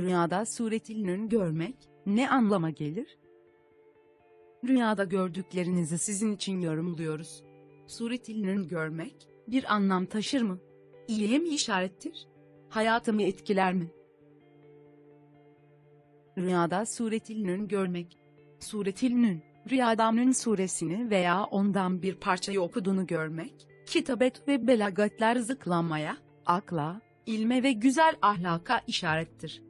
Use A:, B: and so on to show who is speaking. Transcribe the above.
A: Rüyada suretilnün görmek ne anlama gelir? Rüyada gördüklerinizi sizin için yorumluyoruz. Suretilnün görmek bir anlam taşır mı? İyiye mi işarettir? Hayatımı etkiler mi? Rüyada suretilnün görmek. Suretilnün, rüyada Nün suresini veya ondan bir parçayı okuduğunu görmek, kitabet ve belagatler zıklanmaya, akla, ilme ve güzel ahlaka işarettir.